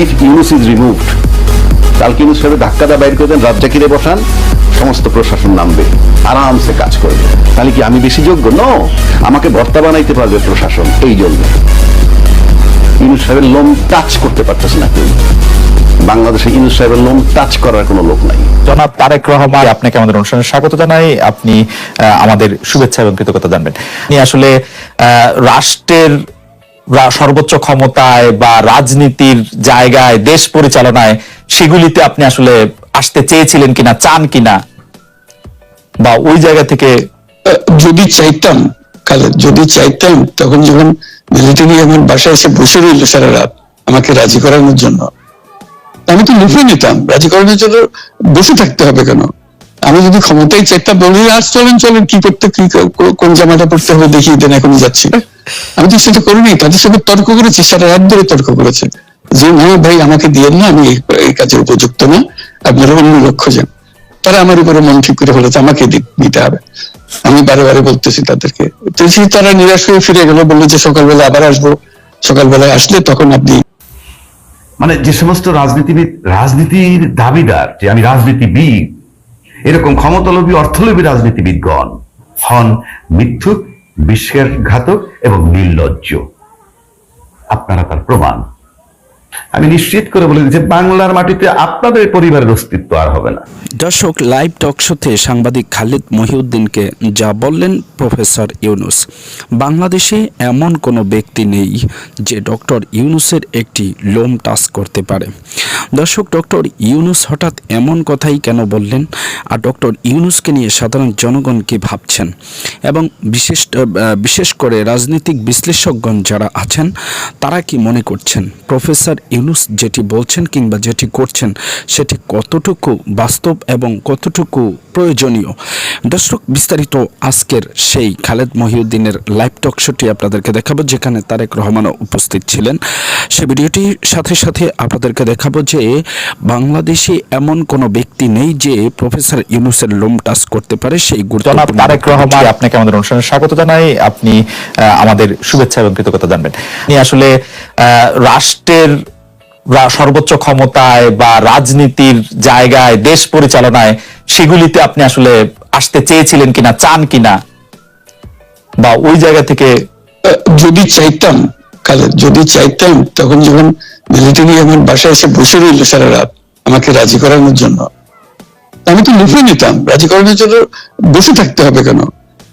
If Yunus is removed কালকে ইউনুস সাহেব ধাক্কা দা বাইর করে দেন রাজ্জাকিরে বসান সমস্ত প্রশাসন নামবে, আরামসে কাজ করবে। তাহলে কি আমি বেশি যোগ্য? নো আমাকে ভর্তা বানাইতে পারবে প্রশাসন, এই জন্য। ইউনুস সাহেবের লোম টাচ করতে পারতেছে না কেউ। বাংলাদেশে ইউনুস সাহেবের লোম টাচ করার কোনো লোক নাই। জনাব তারেক রহমান, আপনাকে আমাদের অনুষ্ঠানে স্বাগত জানাই। আপনি আমাদের শুভেচ্ছা এবং কৃতজ্ঞতা জানবেন। আসলে রাষ্ট্রের সর্বোচ্চ ক্ষমতায় বা রাজনীতির জায়গায়, দেশ পরিচালনায় সেগুলিতে আপনি আসলে আসতে চেয়েছিলেন কিনা, চান কিনা? বা ওই জায়গা থেকে যদি চাইতাম যদি চাইতাম, তখন যখন মিলিটারি আমার বাসায় এসে বসে রইল সারা রাত, আমাকে রাজি করানোর জন্য, আমি তো লুফে নিতাম। রাজি করানোর জন্য বসে থাকতে হবে কেন? আমি যদি ক্ষমতায় চাইতাম বলি আজ চলেন চলেন, কি করতে, কি কোন জামাটা পড়তে হবে, দেখিয়ে দেন, এখনই যাচ্ছি। আমি তো সেটা করিনি, তাদের সঙ্গে তর্ক করেছি, সারা রাত ধরে তর্ক করেছে যে, না ভাই, আমাকে দিয়েন না, আমি এই- কাজের উপযুক্ত না, আপনারা অন্য লক্ষ্য যান। তারা আমার উপরে মন ঠিক করে ফেলেছে আমাকে দিতে হবে। আমি বারে বারে বলতেছি তাদেরকে, তো সেই তারা নিরাশ হয়ে ফিরে গেল, বলল যে, সকালবেলা আবার আসব। সকালবেলায় আসলে তখন আপনি মানে যে সমস্ত রাজনীতিবিদ, রাজনীতির দাবিদার, যে আমি রাজনীতিবিদ এরকম ক্ষমতালোভী অর্থলোভী রাজনীতিবিদগণ হন মিথ্যুক বিশ্বাসঘাতক এবং নির্লজ্জ। আপনারা তার প্রমাণ আমি নিশ্চিত করে বলে দিচ্ছি, বাংলার মাটিতে আপনাদের পরিবারের অস্তিত্ব আর হবে না। দর্শক, লাইভ টক শোতে সাংবাদিক খালিদ মহিউদ্দিনকে যা বললেন প্রফেসর ইউনুস। বাংলাদেশে এমন কোনো ব্যক্তি নেই যে ডক্টর ইউনুসের একটি লোম টাচ করতে পারে। দর্শক, ডক্টর ইউনুস হঠাৎ এমন কথাই কেন বললেন? আর ডক্টর ইউনুসকে নিয়ে সাধারণ জনগণ কি ভাবছেন? এবং বিশেষ বিশেষ করে রাজনৈতিক বিশ্লেষকগণ যারা আছেন, তারা কি মনে করছেন? প্রফেসর ইউনুস যেটি বলছেন কিংবা যেটি করছেন সেটি কতটুকু বাস্তব এবং কতটুকু প্রয়োজনীয়? দর্শক বিস্তারিত আজকের সেই খালেদ মহিউদ্দিনের লাইভ টক শোটি আপনাদেরকে দেখাবো যেখানে তারেক রহমানও উপস্থিত ছিলেন। সে ভিডিওটির সাথে সাথে আপনাদেরকে দেখাবো যে বাংলাদেশে এমন কোনো ব্যক্তি নেই যে প্রফেসর ইউনুসের লোম টাচ করতে পারে সেই গুরুত্বপূর্ণ তারেক রহমান আপনাকে আমাদের অনুষ্ঠানে স্বাগত জানাই। আপনি আমাদের শুভেচ্ছা এবং কৃতজ্ঞতা জানবেন। আপনি আসলে রাষ্ট্রের সর্বোচ্চ ক্ষমতায় বা রাজনীতির জায়গায়, দেশ পরিচালনায়, সেগুলিতে আপনি আসলে আসতে চেয়েছিলেন কিনা, চান কিনা? বা ওই জায়গা থেকে যদি চাইতাম কালে যদি চাইতাম, তখন যখন মিলিটারি আমার বাসায় এসে বসে রইল সারা রাত, আমাকে রাজি করানোর জন্য, আমি তো লুফে নিতাম। রাজি করানোর জন্য বসে থাকতে হবে কেন?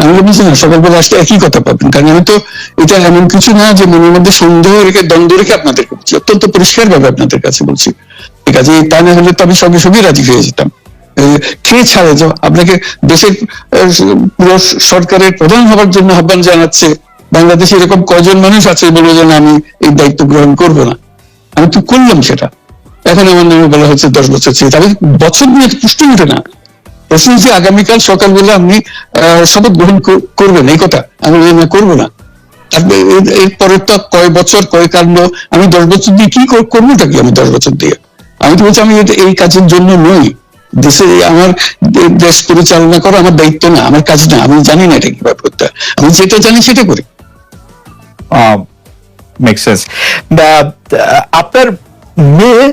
আমি বলছি না একই কথা পাবেন। কারণ এটা এমন কিছু না যে মনের মধ্যে সন্দেহ রেখে, দ্বন্দ্ব রেখে বলছি অত্যন্ত পরিষ্কার ভাবে আপনাদের কাছে বলছি। ঠিক আছে তা না হলে তো আমি সঙ্গে সঙ্গে রাজি হয়ে যেতাম। ছাড়ে যে আপনাকে দেশের পুরো সরকারের প্রধান হবার জন্য আহ্বান জানাচ্ছে, বাংলাদেশে এরকম কজন মানুষ আছে বলে যে আমি এই দায়িত্ব গ্রহণ করব না। আমি তো করলাম সেটা। এখন আমার নামে বলা হচ্ছে দশ বছর চেয়ে তবে বছর নিয়ে প্রশ্ন উঠে না। প্রশ্ন হচ্ছে আগামীকাল সকালবেলা আপনি শপথ গ্রহণ করবেন, এই কথা। আমি করব না। তারপরে এর- এরপরে তো কয় বছর, কয় কাণ্ড, আমি দশ বছর দিয়ে কি কর- করবোটা কি আমি দশ বছর দিয়ে? আমি তো বলছি, আমি এই কাজের জন্য নই। দেশে আমার দেশ পরিচালনা করা আমার দায়িত্ব না, আমার কাজ না, আমি জানি না এটা কীভাবে করতে আমি যেটা জানি সেটা করি। আপনার মেয়ে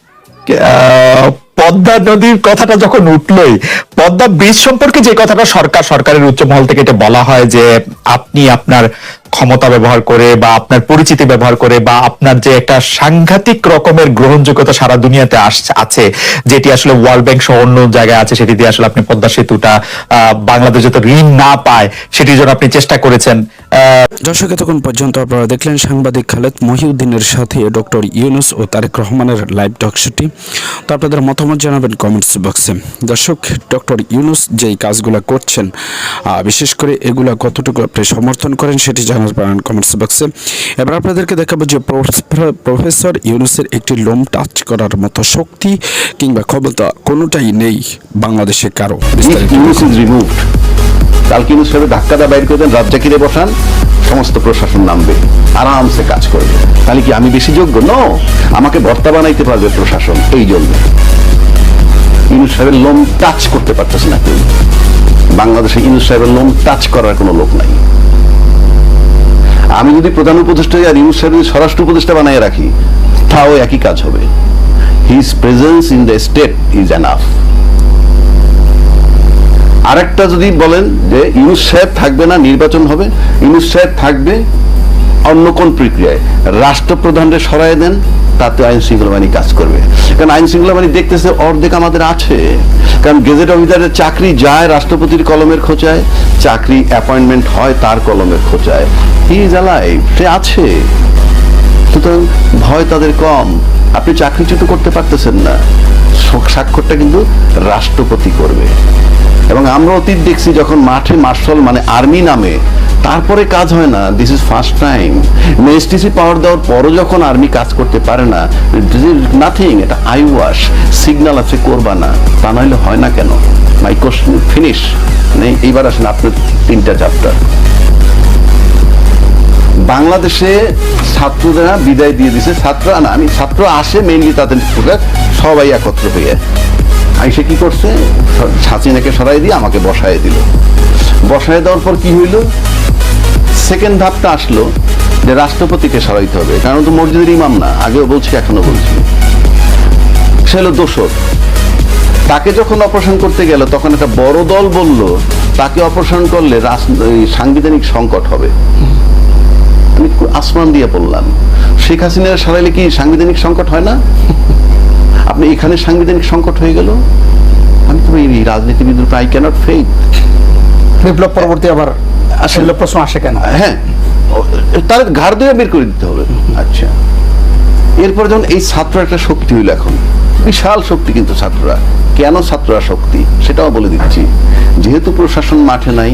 পদ্মা নদীর কথাটা যখন উঠলই, পদ্মা ব্রিজ সম্পর্কে যে কথাটা সরকার, সরকারের উচ্চ মহল থেকে এটা বলা হয় যে আপনি আপনার ক্ষমতা ব্যবহার করে বা আপনার পরিচিতি ব্যবহার করে বা আপনার যে একটা সাংঘাতিক রকমের গ্রহণযোগ্যতা সারা দুনিয়াতে আছে, যেটি আসলে ওয়ার্ল্ড ব্যাংক সহ অন্য জায়গায় আছে, সেটি দিয়ে আসলে আপনি পদ্মা সেতুটা বাংলাদেশ যাতে ঋণ না পায়, সেটির জন্য আপনি চেষ্টা করেছেন। দর্শক, এতক্ষণ পর্যন্ত আপনারা দেখলেন সাংবাদিক খালেদ মহিউদ্দিনের সাথে ডক্টর ইউনুস ও তারেক রহমানের লাইভ টকশোটি তো আপনাদের মতামত জানাবেন কমেন্টস বক্সে। দর্শক, ডক্টর ইউনুস যেই কাজগুলো করছেন বিশেষ করে এগুলা কতটুকু আপনি সমর্থন করেন সেটি জানাতে পারেন কমেন্টস বক্সে এবার আপনাদেরকে দেখাবো যে প্রফেসর ইউনুসের একটি লোম টাচ করার মতো শক্তি কিংবা ক্ষমতা কোনোটাই নেই বাংলাদেশে কারও। কালকে ইউনুস সাহেব ধাক্কা দা বাইর করে দেন রাজ্জাকিরে বসান সমস্ত প্রশাসন নামবে আরামসে কাজ করবে। তাহলে কি আমি বেশি যোগ্য? নো আমাকে ভর্তা বানাইতে পারবে প্রশাসন এই জন্য। ইউনুস সাহেবের লোম টাচ করতে পারতেছে না কেউ। বাংলাদেশে ইউনুস সাহেবের লোম টাচ করার কোনো লোক নাই। আমি যদি প্রধান উপদেষ্টা আর ইউনুস সাহেব স্বরাষ্ট্র উপদেষ্টা বানাই রাখি, তাও একই কাজ হবে। His presence in the state is enough আরেকটা যদি বলেন যে ইউনুস সাহেব থাকবে না, নির্বাচন হবে, ইউনুস সাহেব থাকবে অন্য কোন প্রক্রিয়ায়। রাষ্ট্রপ্রধানরে সরাই দেন, তাতে আইন শৃঙ্খলা বাহিনী কাজ করবে। কারণ আইন শৃঙ্খলা বাহিনী দেখতেছে অর্ধেক আমাদের আছে। কারণ গেজেট অফিসারের চাকরি যায়, রাষ্ট্রপতির কলমের খোঁচায়। চাকরি অ্যাপয়েন্টমেন্ট হয়, তার কলমের খোঁচায়। হি অ্যালাইভ সে আছে। সুতরাং ভয় তাদের কম। আপনি চাকরিচ্যুত করতে পারতেছেন না। স্বাক্ষরটা কিন্তু রাষ্ট্রপতি করবে। এবং আমরা অতীত দেখছি যখন মাঠে মার্শাল মানে আর্মি নামে, তারপরে কাজ হয় না this is first time STC power দেওয়ার পরও যখন আর্মি কাজ করতে পারে না দিস ইজ নাথিং এটা আই ওয়াশ সিগন্যাল আছে করবা না তা নাহলে হয় না কেন? মাই কোশ্চেন ফিনিশ নেই এইবার আসেন আপনার তিনটা চ্যাপ্টার বাংলাদেশে ছাত্ররা বিদায় দিয়ে দিছে। ছাত্ররা না, আমি ছাত্র আসে মেইনলি তাদের সবাই একত্র হয়ে। আইসে কি করছে? হাসিনাকে সরাই দিয়ে আমাকে বসায় দিল। বসায় দেওয়ার পর কি হইল? সেকেন্ড ধাপটা আসলো যে রাষ্ট্রপতিকে সরাইতে হবে। কারণ তো মসজিদের ইমাম না, আগেও বলছি এখনও বলছি। সে হলো দোষর। তাকে যখন অপারেশন করতে গেল, তখন একটা বড় দল বলল, তাকে অপারেশন করলে সাংবিধানিক সংকট হবে। আমি আসমান দিয়ে পড়লাম। শেখ হাসিনার সরাইলে কি সাংবিধানিক সংকট হয় না? আপনি এখানে সাংবিধানিক সংকট হয়ে গেল? আমি তো এই রাজনীতিবিদের আই ক্যানট ফেইথ বিপ্লব পরবর্তী আবার আসলে- প্রশ্ন আসে কেন? হ্যাঁ। তার ঘাড় দিয়ে বের করে দিতে হবে। আচ্ছা। এরপর যখন এই ছাত্র একটা শক্তি হইল এখন। বিশাল শক্তি কিন্তু ছাত্ররা। কেন ছাত্ররা শক্তি? সেটাও বলে দিচ্ছি। যেহেতু প্রশাসন মাঠে নাই